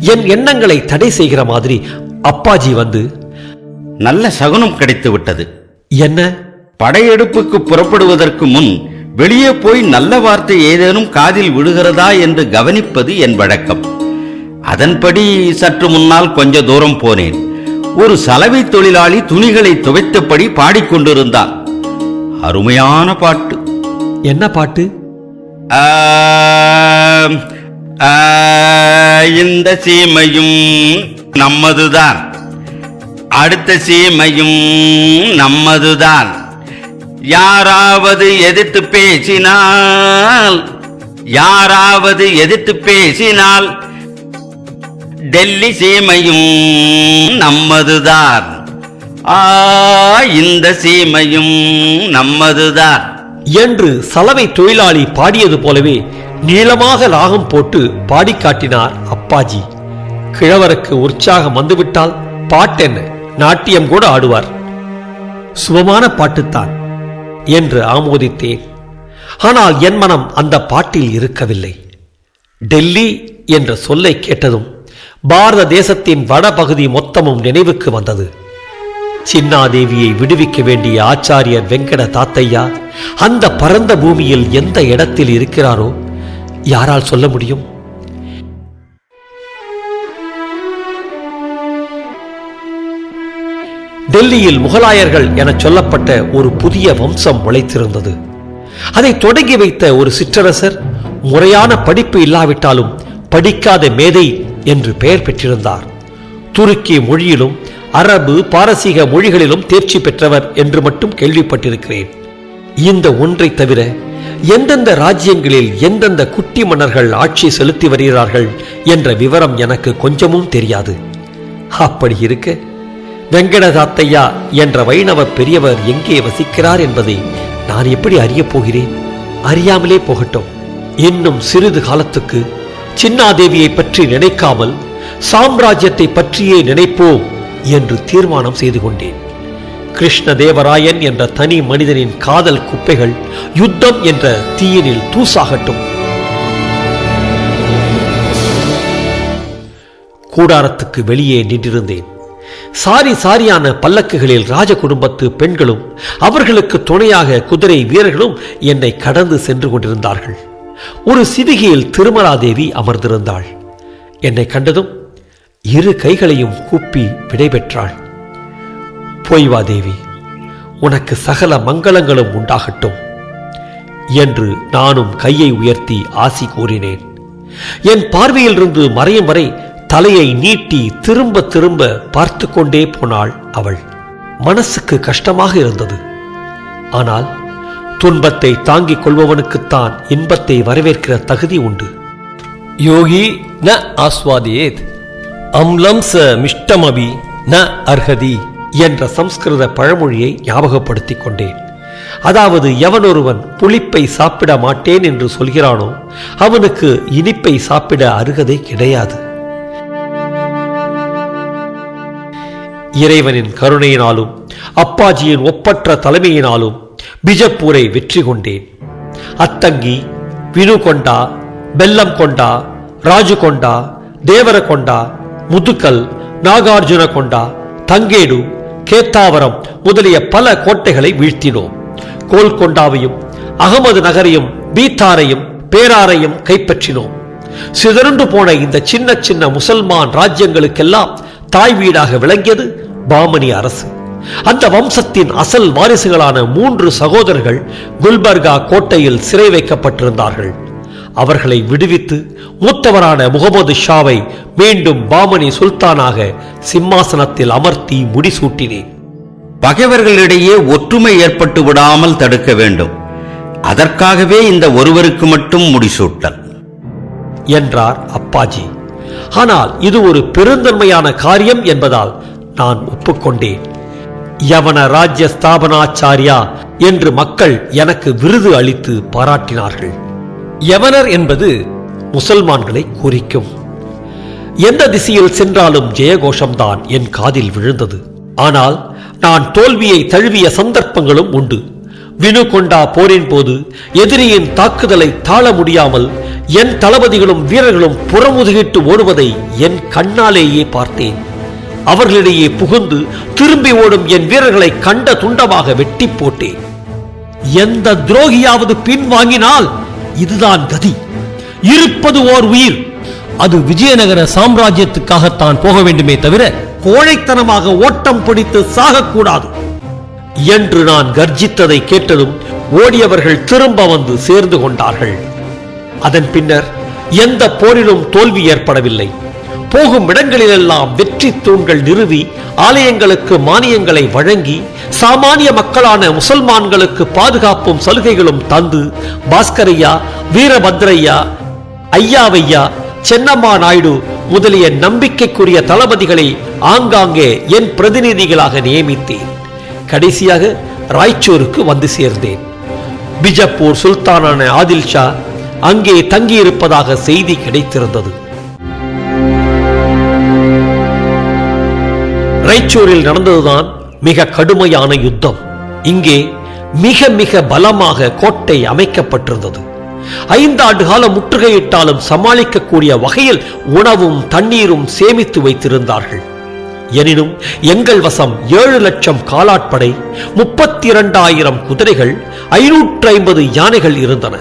என் எண்ணங்களை தடை செய்கிற மாதிரி அப்பாஜி வந்து நல்ல சகுனம் கிடைத்து விட்டது. என்ன? படையெடுப்புக்கு புறப்படுவதற்கு முன் வெளியே போய் நல்ல வார்த்தை ஏதேனும் காதில் விழுகிறதா என்று கவனிப்பது என் வழக்கம். அதன்படி சற்று முன்னால் கொஞ்ச தூரம் போனேன். ஒரு சலவை தொழிலாளி துணிகளை துவைத்தபடி பாடிக்கொண்டிருந்தான். அருமையான பாட்டு. என்ன பாட்டு? இந்த சீமையும் நம்மதுதான். அடுத்த சீமையும் நம்மதுதான். யாராவது எதிர்த்து பேசினால் யாராவது எதிர்த்து பேசினால் டெல்லி சீமையும் நம்மதுதான். ஆ இந்த சீமையும் நம்மதுதான். என்று சலவை தொழிலாளி பாடியது போலவே நீளமாக ராகம் போட்டு பாடி காட்டினார் அப்பாஜி. கிழவருக்கு உற்சாகம் வந்துவிட்டால் பாட்டென்ன? நாட்டியம் கூட ஆடுவார். சுபமான பாட்டுத்தான் என்று ஆமோதித்தேன். ஆனால் என் மனம் அந்த பாட்டில் இருக்கவில்லை. டெல்லி என்ற சொல்லை கேட்டதும் பாரத தேசத்தின் வடபகுதி மொத்தமும் நினைவுக்கு வந்தது. சின்னாதேவியை விடுவிக்க வேண்டிய ஆச்சாரியர் வெங்கட தாத்தையா அந்த பரந்த பூமியில் எந்த இடத்தில் இருக்கிறாரோ யாரால் சொல்ல முடியும்? டெல்லியில் முகலாயர்கள் என சொல்லப்பட்ட ஒரு புதிய வம்சம் முளைத்திருந்தது. அதை தொடங்கி வைத்த ஒரு சிற்றரசர் முறையான படிப்பு இல்லாவிட்டாலும் படிக்காத மேதை என்று பெயர் பெற்றிருந்தார். துருக்கி மொழியிலும் அரபு பாரசீக மொழிகளிலும் தேர்ச்சி பெற்றவர் என்று மட்டும் கேள்விப்பட்டிருக்கிறேன். இந்த ஒன்றை தவிர எந்தெந்த ராஜ்யங்களில் எந்தெந்த குட்டி மன்னர்கள் ஆட்சி செலுத்தி வருகிறார்கள் என்ற விவரம் எனக்கு கொஞ்சமும் தெரியாது. அப்படி இருக்க வெங்கடதாத்தையா என்ற வைணவ பெரியவர் எங்கே வசிக்கிறார் என்பதை நான் எப்படி அறியப் போகிறேன்? அறியாமலே போகட்டும். இன்னும் சிறிது காலத்துக்கு சின்னாதேவியை பற்றி நினைக்காமல் சாம்ராஜ்யத்தை பற்றியே நினைப்போம் என்று தீர்மானம் செய்து கொண்டேன். கிருஷ்ணதேவராயன் என்ற தனி மனிதனின் காதல் குப்பைகள் யுத்தம் என்ற தீயினில் தூசாகட்டும். கூடாரத்துக்கு வெளியே நின்றிருந்தேன். சாரி சாரியான பல்லக்குகளில் ராஜ குடும்பத்து பெண்களும் அவர்களுக்கு துணையாக குதிரை வீரர்களும் என்னை கடந்து சென்று கொண்டிருந்தார்கள். ஒரு சிவிகையில் திருமலாதேவி அமர்ந்திருந்தாள். என்னை கண்டதும் இரு கைகளையும் கூப்பி விடைபெற்றாள். போய் வா தேவி. உனக்கு சகல மங்களங்களும் உண்டாகட்டும். என்று நானும் கையை உயர்த்தி ஆசி கூறினேன். என் பார்வையிலிருந்து மறையும் வரை தலையை நீட்டி திரும்ப திரும்ப பார்த்து கொண்டே போனாள் அவள். மனசுக்கு கஷ்டமாக இருந்தது. ஆனால் துன்பத்தை தாங்கிக் கொள்பவனுக்குத்தான் இன்பத்தை வரவேற்கிற தகுதி உண்டு. யோகி ந ஆஸ்வாதேத் அம்லம் ச மிஷ்டமபி ந அர்ஹதி. என்ற சம்ஸ்கிருத பழமொழியை ஞாபகப்படுத்திக் கொண்டேன் அதாவது எவனொருவன் புளிப்பை சாப்பிட மாட்டேன் என்று சொல்கிறானோ அவனுக்கு இனிப்பை சாப்பிட அருகதை கிடையாது. இறைவனின் கருணையினாலும் அப்பாஜியின் ஒப்பற்ற தலைமையினாலும் பிஜப்பூரை வெற்றி கொண்டேன். அத்தங்கி வினுகொண்டா பெல்லம் கொண்டா ராஜுகொண்டா தேவரகொண்டா முதுக்கல் நாகார்ஜுன கொண்டா தங்கேடு கேத்தாவரம் முதலிய பல கோட்டைகளை வீழ்த்தினோம். கோல்கொண்டாவையும் அகமது நகரையும் பீத்தாரையும் பேராரையும் கைப்பற்றினோம். சிதறுண்டு போன இந்த சின்ன சின்ன முசல்மான் ராஜ்யங்களுக்கெல்லாம் தாய் வீடாக விளங்கியது பாமணி அரசு. அந்த வம்சத்தின் அசல் வாரிசுகளான மூன்று சகோதரர்கள் குல்பர்கா கோட்டையில் சிறை வைக்கப்பட்டிருந்தார்கள். அவர்களை விடுவித்து மூத்தவரான முகமது ஷாவை மீண்டும் பாமனி சுல்தானாக சிம்மாசனத்தில் அமர்த்தி முடிசூட்டினேன். பகைவர்களிடையே ஒற்றுமை ஏற்பட்டு விடாமல் தடுக்க வேண்டும். அதற்காகவே இந்த ஒருவருக்கு மட்டும் முடிசூட்டல். என்றார் அப்பாஜி. ஆனால் இது ஒரு பெருந்தன்மையான காரியம் என்பதால் நான் ஒப்புக்கொண்டேன். யவன ராஜ்ய ஸ்தாபனாச்சாரியா என்று மக்கள் எனக்கு விருது அளித்து பாராட்டினார்கள். யவனர் என்பது முசல்மான்களை குறிக்கும். எந்த திசையில் சென்றாலும் ஜெயகோஷம்தான் என் காதில் விழுந்தது. ஆனால் நான் தோல்வியை தழுவிய சந்தர்ப்பங்களும் உண்டு. வினு கொண்டா போரின் போது எதிரியின் தாக்குதலை தாழ முடியாமல் என் தளபதிகளும் வீரர்களும் புறமுதுகிட்டு ஓடுவதை என் கண்ணாலேயே பார்த்தேன். அவர்களிடையே புகுந்து திரும்பி ஓடும் என் வீரர்களை கண்ட துண்டமாக வெட்டி போட்டேன். எந்த துரோகியாவது பின் வாங்கினால் இதுதான் கதி. இருப்பது ஓர் உயிர். அது விஜயநகர சாம்ராஜ்யத்துக்காகத்தான் போக வேண்டுமே தவிர கோழைத்தனமாக ஓட்டம் பிடித்து சாகக்கூடாது. என்று நான் கர்ஜித்ததை கேட்டதும் ஓடியவர்கள் திரும்ப வந்து சேர்ந்து கொண்டார்கள். அதன் பின்னர் எந்த போரிலும் தோல்வி ஏற்படவில்லை. போகும் இடங்களிலெல்லாம் வெற்றி தூண்கள் நிறுவி ஆலயங்களுக்கு மானியங்களை வழங்கி சாமானிய மக்களான முசல்மான்களுக்கு பாதுகாப்பும் சலுகைகளும் தந்து பாஸ்கரையா வீரபத்ரையா ஐயாவையா சென்னம்மா நாயுடு முதலிய நம்பிக்கைக்குரிய தளபதிகளை ஆங்காங்கே என் பிரதிநிதிகளாக நியமித்தேன். கடைசியாக ராய்ச்சூருக்கு வந்து சேர்ந்தேன். பிஜப்பூர் சுல்தானான ஆதில் ஷா அங்கே தங்கியிருப்பதாக செய்தி கிடைத்திருந்தது. ரைச்சூரில் நடந்ததுதான் மிக கடுமையான யுத்தம். இங்கே மிக மிக பலமாக கோட்டை அமைக்கப்பட்டிருந்தது. ஐந்தாண்டு காலம் முற்றுகையிட்டாலும் சமாளிக்கக்கூடிய வகையில் உணவும் தண்ணீரும் சேமித்து வைத்திருந்தார்கள். எனினும் எங்கள் வசம் ஏழு லட்சம் காலாட்படை முப்பத்தி இரண்டாயிரம் குதிரைகள் ஐநூற்று ஐம்பது யானைகள் இருந்தன.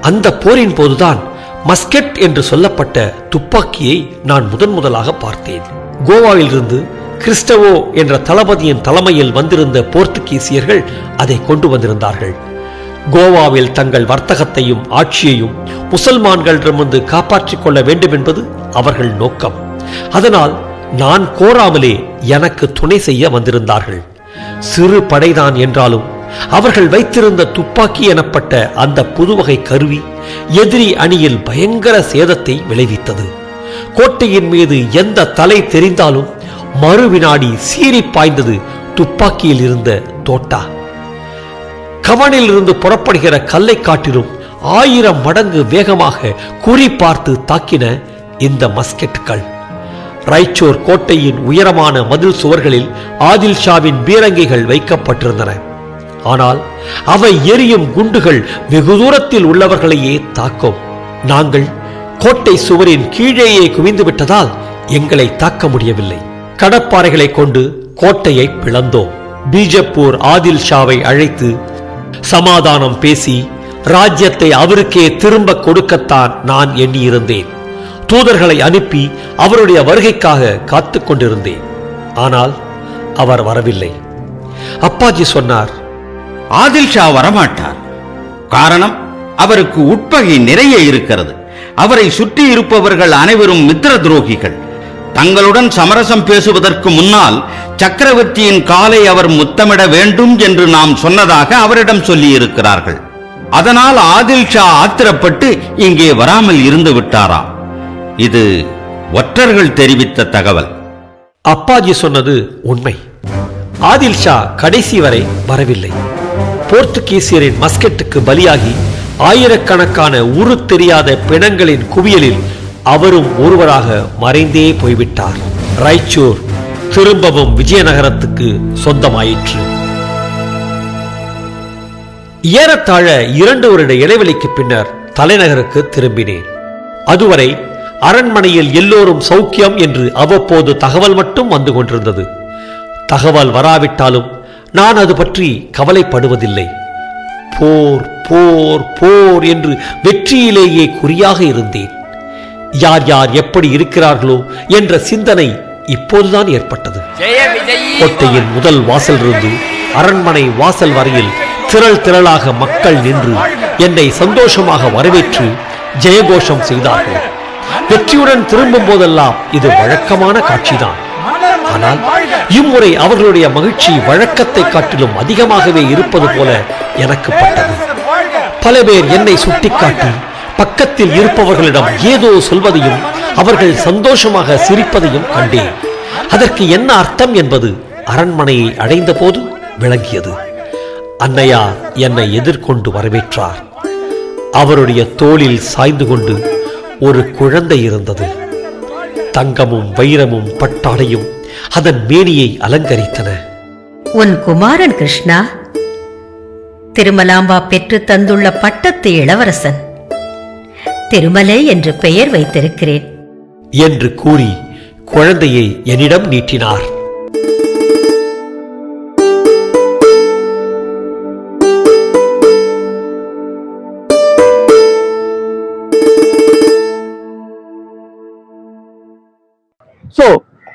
அந்த போரின் போதுதான் மஸ்கெட் என்று சொல்லப்பட்ட துப்பாக்கியை நான் முதன் முதலாக பார்த்தேன். கோவாவிலிருந்து கிறிஸ்டவோ என்ற தளபதியின் தலைமையில் வந்திருந்த போர்த்துகீசியர்கள் அதை கொண்டு வந்திருந்தார்கள். கோவாவில் தங்கள் வர்த்தகத்தையும் ஆட்சியையும் முசல்மான்களிடமிருந்து காப்பாற்றிக் கொள்ள வேண்டும் என்பது அவர்கள் நோக்கம். அதனால் நான் கோராமலே எனக்கு துணை செய்ய வந்திருந்தார்கள். சிறு படைதான் என்றாலும் அவர்கள் வைத்திருந்த துப்பாக்கி எனப்பட்ட அந்த புதுவகை கருவி எதிரி அணியில் பயங்கர சேதத்தை விளைவித்தது. கோட்டையின் மீது எந்த தலை தெரிந்தாலும் மறுவினாடி சீறி பாய்ந்தது துப்பாக்கியில் இருந்த தோட்டா. கவனில் இருந்து புறப்படுகிற கல்லை காட்டிலும் ஆயிரம் மடங்கு வேகமாக குறி பார்த்து தாக்கின இந்த மஸ்கெட்டுகள் ரைச்சோர் கோட்டையின் உயரமான மதில் சுவர்களில் ஆதில் ஷாவின் பீரங்கிகள் வைக்கப்பட்டிருந்தன. ஆனால் அவை எரியும் குண்டுகள் வெகு தூரத்தில் உள்ளவர்களையே தாக்கும். நாங்கள் கோட்டை சுவரின் கீழேயே குவிந்து விட்டதால் எங்களை தாக்க முடியவில்லை. கடப்பாறைகளை கொண்டு கோட்டையை பிளந்தோம். பீஜப்பூர் ஆதில் ஷாவை அழைத்து சமாதானம் பேசி ராஜ்யத்தை அவருக்கே திரும்ப கொடுக்கத்தான் நான் எண்ணியிருந்தேன். தூதர்களை அனுப்பி அவருடைய வருகைக்காக காத்து கொண்டிருந்தேன். ஆனால் அவர் வரவில்லை. அப்பாஜி சொன்னார் ஆதில் ஷா வரமாட்டார். காரணம் அவருக்கு உட்பகை நிறைய இருக்கிறது. அவரை சுற்றி இருப்பவர்கள் அனைவரும் மித்திர துரோகிகள். தங்களுடன் சமரசம் பேசுவதற்கு முன்னால் சக்கரவர்த்தியின் காலை அவர் முத்தமிட வேண்டும் என்று நாம் சொன்னதாக அவரிடம் சொல்லியிருக்கிறார்கள். அதனால் ஆதில் ஷா ஆத்திரப்பட்டு இங்கே வராமல் இருந்து விட்டாரா? இது ஒற்றர்கள் தெரிவித்த தகவல். அப்பாஜி சொன்னது உண்மை. ஆதில் ஷா கடைசி வரை வரவில்லை. போர்த்துகீசியரின் மஸ்கெட்டுக்கு பலியாகி ஆயிரக்கணக்கான உரு தெரியாத பிணங்களின் குவியலில் அவரும் ஒருவராக மறைந்தே போய்விட்டார். ராய்ச்சூர் திரும்பவும் விஜயநகரத்துக்கு சொந்தமாயிற்று. ஏறத்தாழ இரண்டு வருட இடைவெளிக்கு பின்னர் தலைநகருக்கு திரும்பினேன். அதுவரை அரண்மனையில் எல்லோரும் சௌக்கியம் என்று அவ்வப்போது தகவல் மட்டும் வந்து கொண்டிருந்தது. தகவல் வராவிட்டாலும் நான் அது பற்றி கவலைப்படுவதில்லை. போர் போர் போர் என்று வெற்றியிலேயே குறியாக இருந்தேன். யார் யார் எப்படி இருக்கிறார்களோ என்ற சிந்தனை இப்போதுதான் ஏற்பட்டது. கோட்டையின் முதல் வாசலிருந்து அரண்மனை வாசல் வரையில் திரள் திரளாக மக்கள் நின்று என்னை சந்தோஷமாக வரவேற்று ஜெயகோஷம் செய்தார்கள். வெற்றியுடன் திரும்பும் போதெல்லாம் இது வழக்கமான காட்சிதான். ஆனால் இம்முறை அவர்களுடைய மகிழ்ச்சி வழக்கத்தை காட்டிலும் அதிகமாகவே இருப்பது போல எனக்கு பட்டது. பல பேர் என்னை சுட்டிக்காட்டி பக்கத்தில் இருப்பவர்களிடம் ஏதோ சொல்வதையும் அவர்கள் சந்தோஷமாக சிரிப்பதையும் கண்டேன். அதற்கு என்ன அர்த்தம் என்பது அரண்மனையை அடைந்த போது விளங்கியது. அன்னையா என்னை எதிர்கொண்டு வரவேற்றார். அவருடைய தோளில் சாய்ந்து கொண்டு ஒரு குழந்தை இருந்தது. தங்கமும் வைரமும் பட்டாடையும் அதன் மேனியை அலங்கரித்தன. உன் குமாரன் கிருஷ்ணா திருமலாம்பா பெற்று தந்துள்ள பட்டத்து இளவரசன் திருமலை என்று பெயர் வைத்திருக்கிறேன். என்று கூறி குழந்தையை என்னிடம் நீட்டினார். So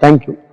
Thank you.